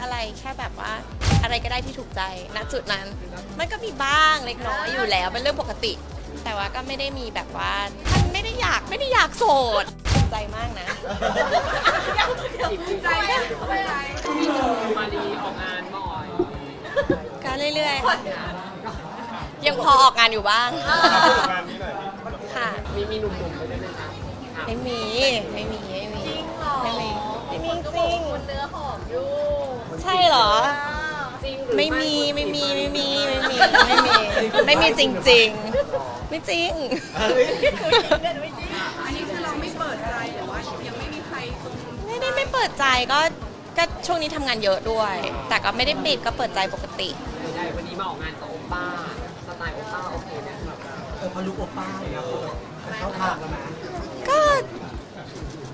อะไรแค่แบบว่าอะไรก็ได้ที่ถูกใจณจุดนั้น มันก็มีบ้างเล็กน้อยอยู่แล้วเป็นเรื่องปกติ แต่ว่าก็ไม่ได้มีแบบว่ามันไม่ได้อยากไม่ได้อยากโสดภูมิใจมากนะใจไหมมารีออกงานบ่อย ก็เรื่อยๆยังพอออกงานอยู่บ้างงานนี้หน่อยค่ะ มีมีหนุ่มๆไปด้วยไหมคะไม่มีไม่มีไม่มีไม่มีไม่มีจริงเนื้อหอมอยู่ ช่เหรอจริงหรือไม่มีไม่มีไม่มีไม่มีไม่มีไม่มีจริงๆไม่จริง อันนี้คือเราไม่เปิดอะไรหรือว่ายังไม่มีใครตรงไม่ได้ไม่เปิดใจก็ก็ช่วงนี้ทำงานเยอะด้วย แต่ก็ไม่ได้ปิดก็เปิดใจปกติใหญ่วันนี้มาออกงานกับโอป้า สไตล์โอป้าโอเคไหมสำหรับเราเออพอลุกโอป้าเลยนะคือแบบเข้าทางแล้วนะก็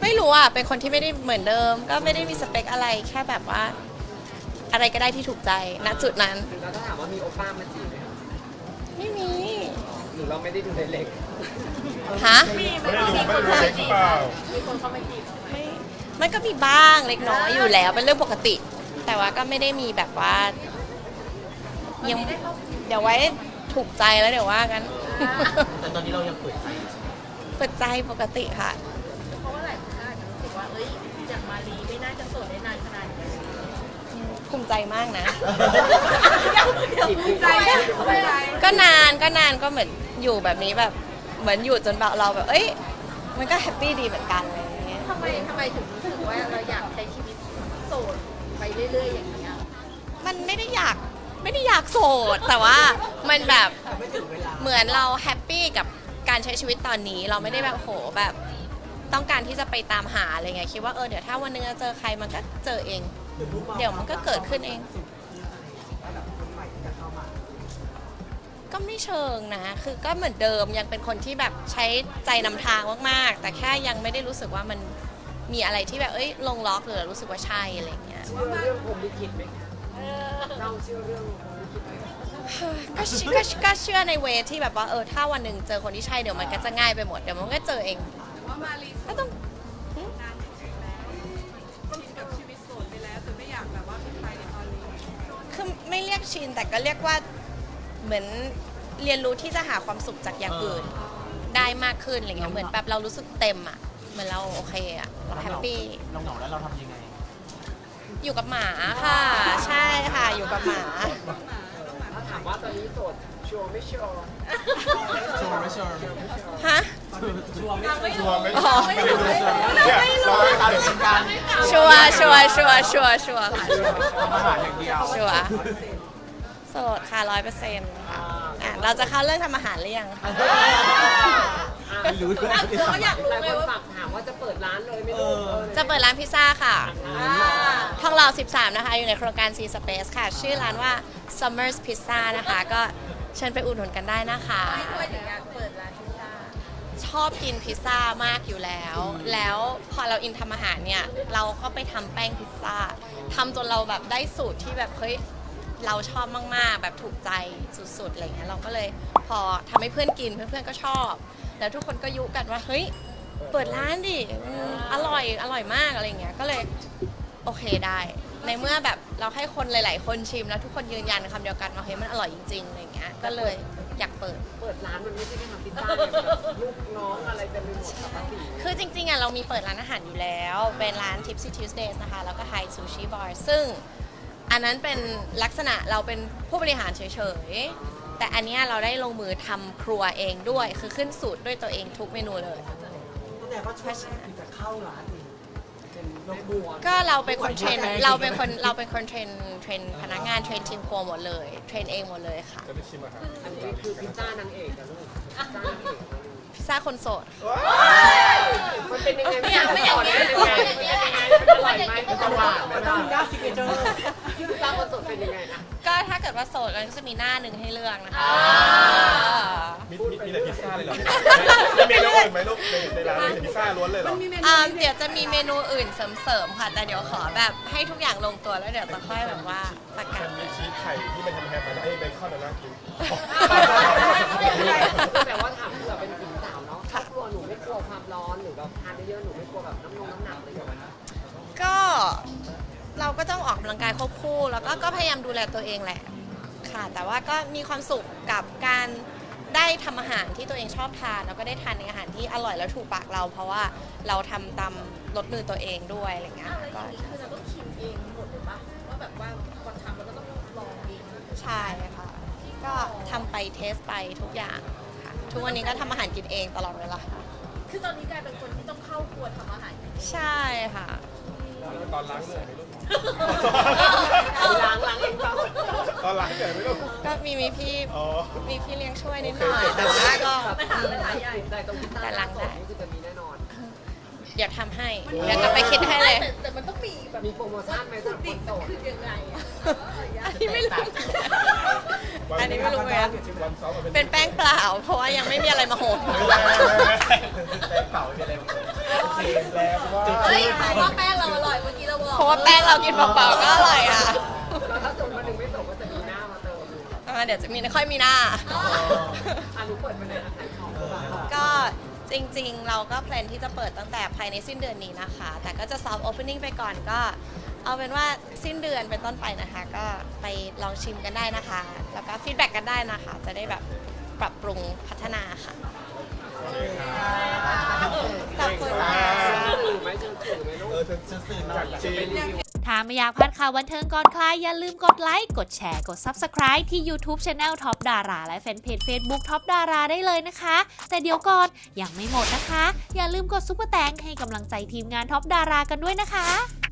ไม่รู้อะ เป็นคนที่ไม่ได้เหมือนเดิม ก็ไม่ได้มีสเปคอะไรแค่แบบว่า อะไรก็ได้ที่ถูกใจณจุดนั้น แล้วถ้าถามว่ามีโอป้ามาจีบไหมคะไม่มีหรือเราไม่ได้ดูในเล็กฮะไม่ได้ดูไม่ได้ดูเล็กหรือเปล่าไม่มันก็มีบ้างเล็กน้อยอยู่แล้วเป็นเรื่องปกติ แต่ว่าก็ไม่ได้มีแบบว่ายังเดี๋ยวไว้ถูกใจแล้วเดี๋ยวว่ากัน แต่ตอนนี้เรายังเปิดใจอยู่เปิดใจปกติค่ะ เพราะว่าหลายคนอาจจะรู้สึกว่า เอ้ย จากมารีไม่น่าจะโสดได้นานขนาดนี้ ภูมิใจมากนะ ใจไหมใจก็นานก็นานก็เหมือนอยู่แบบนี้แบบเหมือนอยู่จนแบบเราแบบ เอ้ย มันก็แฮปปี้ดีเหมือนกันอะไรอย่างเงี้ย ทำไมทำไมถึงรู้สึกว่าเราอยากใช้ชีวิตโสดไปเรื่อยๆอย่างนี้ยมันไม่ได้อยากไม่ได้อยากโสด แต่ว่ามันแบบเหมือนเราแฮปปี้กับการใช้ชีวิตตอนนี้ เราไม่ได้แบบโหแบบ ต้องการที่จะไปตามหาอะไรเงี้ยคิดว่าเออเดี๋ยวถ้าวันหนึงจะเจอใครมันก็เจอเอง เดี๋ยวมันก็เกิดขึ้นเอง ก็ไม่เชิงนะ คือก็เหมือนเดิมยังเป็นคนที่แบบใช้ใจนำทางมากๆ แต่แค่ยังไม่ได้รู้สึกว่ามันมีอะไรที่แบบเอ้ยลงล็อกหรือรู้สึกว่าใช่อะไรเงี้ย เชื่อเรื่องผมลิขิตไหมคะเราเชื่อเรื่องผมลิขิตไหมก็เชื่อก็ก็เชื่อในเวที่แบบว่าเออถ้าวันหนึ่งเจอคนที่ใช่เดี๋ยวมันก็จะง่ายไปหมดเดี๋ยวมันก็เจอเองว่ามารีก็ต้อง ชิน แต่ก็เรียกว่าเหมือนเรียนรู้ที่จะหาความสุขจากอย่างอื่น ได้มากขึ้นอะไรเงี้ยเหมือนแบบเรารู้สึกเต็มอะเหมือนเราโอเคอะเราแฮปปี้เราเหงาแล้วเราทำยังไง อยู่กับหมาค่ะ ใช่ค่ะอยู่กับหมาถ้าถามว่าตอนนี้โสดชัวร์ไม่ชัวร์ชัวร์ไม่ชัวร์ฮะชัวร์ไม่ชัวร์ชัวร์ไหมอ๋อไม่ได้ดูเนี่ยเราไม่ทันเหมือนกันชัวร์ชัวร์ชัวร์ชัวร์ชัวร์ค่ะทำอาหารอย่างเดียวชัวร์โสดค่ะร้อยเปอร์เซ็นต์ค่ะอะเราจะเข้าเรื่องทำอาหารหรือยังไม่รู้ด้วยเขาอยากรู้หลายไงคนว่าฝากถามว่าจะเปิดร้านเลยไม่รู้เออจะเปิดร้านพิซซ่าค่ะทองหล่อ13 นะคะ อยู่ในโครงการ C Space ค่ะ ชื่อร้านว่า Summers Pizza นะคะ ก็เชิญไปอุดหนุนกันได้นะคะ ไม่ควรถึงอยากเปิดร้านพิซซ่าชอบกินพิซซ่ามากอยู่แล้ว แล้วพอเราอินทำอาหารเนี่ย เราก็ไปทำแป้งพิซซ่าทำจนเราแบบได้สูตรที่แบบเฮ้ย เราชอบมากๆ แบบถูกใจสุดๆอะไรเงี้ยเราก็เลยพอทำให้เพื่อนกินเพื่อนๆก็ชอบ แล้วทุกคนก็ยุกันว่าเฮ้ยเปิดร้านดิอืมอร่อยอร่อยมากอะไรเงี้ยก็เลยโอเคได้ ในเมื่อแบบเราให้คนหลาย ๆ คนชิมแล้วทุกคนยืนยันคำเดียวกันว่าเฮ้ยมันอร่อยจริงๆอะไรเงี้ยก็เลยอยากเปิด เปิดร้านมันไม่ใช่แค่ทำพิซซ่าเนี่ยมันแบบลูกน้องอะไรเต็มไปหมดสารพัดสีคือจริงๆอะเรามีเปิดร้านอาหารอยู่แล้ว เป็นร้าน Tipsy Tuesdays นะคะ แล้วก็ High Sushi Bar ซึ่ง อันนั้นเป็นลักษณะเราเป็นผู้บริหารเฉยๆ แต่อันเนี้ยเราได้ลงมือทำครัวเองด้วย คือขึ้นสูตรด้วยตัวเองทุกเมนูเลย ตั้งแต่ว่าช่วงแรกคือจะเข้าร้านเองเป็นนกบับัววก็เราเป็นคนเทรนเราเป็นคนเราเป็นคนเทรนเทรนพนักงานเทรนทีมครัวหมดเลยเทรนเองหมดเลยค่ะจะได้ชิมอาหารอันนี้คือพิซซ่านางเอกอะลูกพิซซ่านางเอกพิซซ่าคนโสด มันเป็นยังไงไม่อยากไม่อยากเป็นยังไงเป็นยังไงอร่อยไหมเป็นจังหวะไหมมันต้องมีด้านซิกเนเจอร์ ยังไงนะก็ถ้าเกิดว่าโสดก็จะมีหน้าหนึ่งให้เลือกนะคะมีมีมีแต่พิซซ่าเลยเหรอมีเมนูอื่นไหมลูกในในร้านมีแต่พิซซ่าล้วนเลยเหรอ อ่าเดี๋ยวจะมีเมนูอื่นเสริมๆค่ะ แต่เดี๋ยวขอแบบให้ทุกอย่างลงตัวแล้วเดี๋ยวจะค่อยแบบว่าประกาศมีชีสไข่ที่มันทำแฮมมาให้เบคอนน่ากินแต่ว่าถา ยายามดูแลตัวเองแหละค่ะ แต่ว่าก็มีความสุขกับการได้ทำอาหารที่ตัวเองชอบทาน แล้วก็ได้ทานในอาหารที่อร่อยแล้วถูกปากเรา เพราะว่าเราทำตามรสมือตัวเองด้วยอะไรเงี้ยก็คือเราต้องชิมเองหมดเลยปะว่าแบบว่าก่อนทำเราก็ต้องลองเองใช่ค่ะ ก็ทำไปเทสไปทุกอย่างค่ะทุกวันนี้ก็ทำอาหารกินเองตลอดเวลาคือตอนนี้กลายเป็นคนที่ต้องเข้าครัวทำอาหารใช่ค่ะ ตอนล้างเหนื่อยไหมลูก ตอนล้างเหนื่อยไหมลูกก็มีมีพี่อ๋อ มีพี่เลี้ยงช่วยนิดหน่อย แต่ว่าก็ไม่ถามไม่ถามใหญ่ใจตรงพิซซ่าแต่ล้างได้นี่คือจะมีแน่นอนเดี๋ยวทำให้เดี๋ยวกลับไปคิดให้เลยแต่แต่มันต้องมีแบบมีโปรโมชั่นไหมสำหรับคนโสดคือยังไงอะอันนี้ไม่รู้อันนี้ไม่รู้เหมือนกันวันซ้อมมันเป็นแป้งเปล่า เพราะว่ายังไม่มีอะไรมาโหมแป้งเป่าเป็นอะไรแรงว่าเฮ้ยเพราะว่าแป้งเราอร่อยเมื่อกี้เราบอกเพราะว่าแป้งเรากินเปล่าๆก็อร่อยอะ อ่าเดี๋ยวจะมีค่อยมีหน้า อะหนูเปิดมาเลยนะขายของดีกว่าค่ะก็จริงๆ เราก็แพลนที่จะเปิดตั้งแต่ภายในสิ้นเดือนนี้นะคะ แต่ก็จะ soft opening ไปก่อนก็ เอาเป็นว่าสิ้นเดือนเป็นต้นไปนะคะ ก็ไปลองชิมกันได้นะคะ แล้วก็ฟีดแบ็กกันได้นะคะ จะได้แบบปรับปรุงพัฒนาค่ะ ขอบคุณค่ะ สื่อไหมเชิญสื่อไหมลูกเออเธอจะสื่อหน่อยจริง ถ้าไม่อยากพลาดข่าววันเทิงก่อนใครอย่าลืมกดไลค์ กดแชร์ กด Subscribe ที่ YouTube Channel ท็อปดาราและแฟนเพจ Facebook ท็อปดาราได้เลยนะคะ แต่เดี๋ยวก่อนยังไม่หมดนะคะ อย่าลืมกดซุปเปอร์แตงให้กำลังใจทีมงานท็อปดารากันด้วยนะคะ